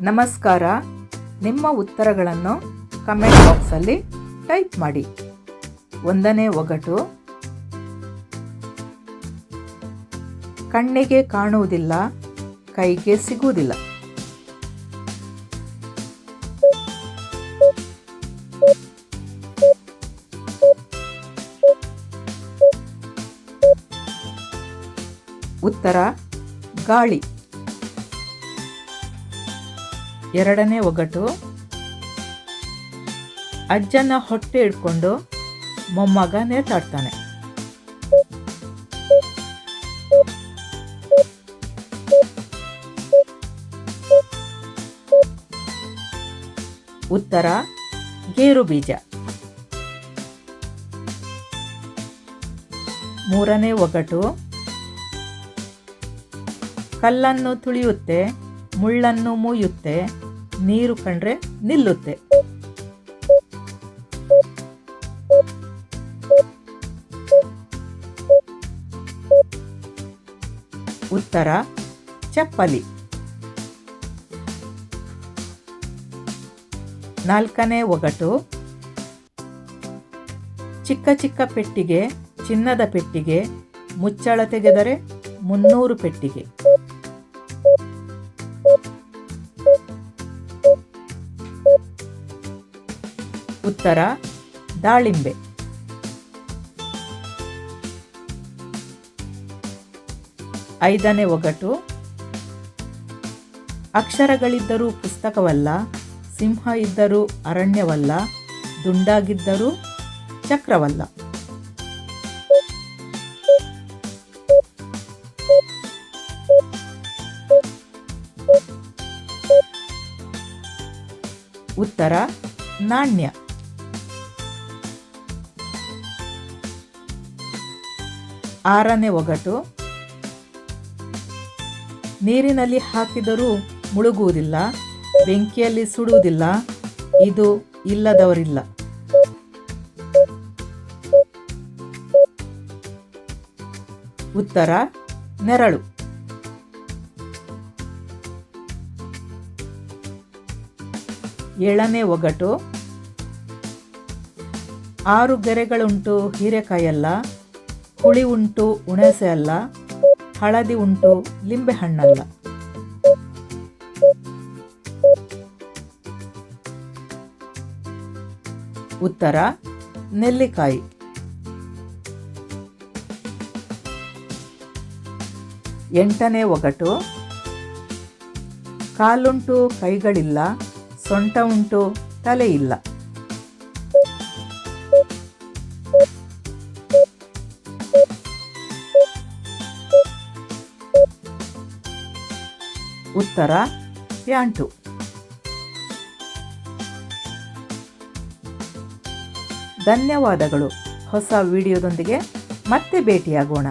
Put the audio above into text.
ನಮಸ್ಕಾರ. ನಿಮ್ಮ ಉತ್ತರಗಳನ್ನು ಕಮೆಂಟ್ ಬಾಕ್ಸಲ್ಲಿ ಟೈಪ್ ಮಾಡಿ. ಒಂದನೇ ಒಗಟು. ಕಣ್ಣಿಗೆ ಕಾಣುವುದಿಲ್ಲ, ಕೈಗೆ ಸಿಗುವುದಿಲ್ಲ. ಉತ್ತರ, ಗಾಳಿ. ಎರಡನೇ ಒಗಟು. ಅಜ್ಜನ ಹೊಟ್ಟೆ ಹಿಡ್ಕೊಂಡು ಮೊಮ್ಮಗ ನೇತಾಡ್ತಾನೆ ಉತ್ತರ, ಗೇರು ಬೀಜ. ಮೂರನೇ ಒಗಟು. ಕಲ್ಲನ್ನು ತುಳಿಯುತ್ತೆ, ಮುಳ್ಳನ್ನು ಮೂಯುತ್ತೆ. ನೀರು ಕಂಡ್ರೆ ನಿಲ್ಲುತ್ತೆ. ಉತ್ತರ, ಚಪ್ಪಲಿ. ನಾಲ್ಕನೇ ಒಗಟು. ಚಿಕ್ಕ ಚಿಕ್ಕ ಪೆಟ್ಟಿಗೆ, ಚಿನ್ನದ ಪೆಟ್ಟಿಗೆ, ಮುಚ್ಚಳ ತೆಗೆದರೆ ಮುನ್ನೂರು ಪೆಟ್ಟಿಗೆ. ಉತ್ತರ ದಾಳಿಂಬೆ. ಐದನೇ ಒಗಟು. ಅಕ್ಷರಗಳಿದ್ದರೂ ಪುಸ್ತಕವಲ್ಲ ಸಿಂಹ ಇದ್ದರೂ ಅರಣ್ಯವಲ್ಲ ದುಂಡಾಗಿದ್ದರೂ ಚಕ್ರವಲ್ಲ. ಉತ್ತರ ನಾಣ್ಯ. ಆರನೇ ಒಗಟು. ನೀರಿನಲ್ಲಿ ಹಾಕಿದರೂ ಮುಳುಗುವುದಿಲ್ಲ, ಬೆಂಕಿಯಲ್ಲಿ ಸುಡುವುದಿಲ್ಲ, ಇದು ಇಲ್ಲದವರಿಲ್ಲ. ಉತ್ತರ, ನೆರಳು. ಏಳನೇ ಒಗಟು. ಆರು ಗೆರೆಗಳುಂಟು ಹೀರೆಕಾಯಲ್ಲ ಹುಳಿ ಉಂಟು ಉಣಸೆ ಅಲ್ಲ, ಹಳದಿ ಉಂಟು ಲಿಂಬೆಹಣ್ಣಲ್ಲ ಉತ್ತರ, ನೆಲ್ಲಿಕಾಯಿ. ಎಂಟನೇ ಒಗಟು, ಕಾಲುಂಟು ಕೈಗಳಿಲ್ಲ, ಸೊಂಟ ಉಂಟು ತಲೆ ಇಲ್ಲ. ಉತ್ತರ ಪ್ಯಾಂಟು ಧನ್ಯವಾದಗಳು. ಹೊಸ ವಿಡಿಯೋದೊಂದಿಗೆ ಮತ್ತೆ ಭೇಟಿಯಾಗೋಣ.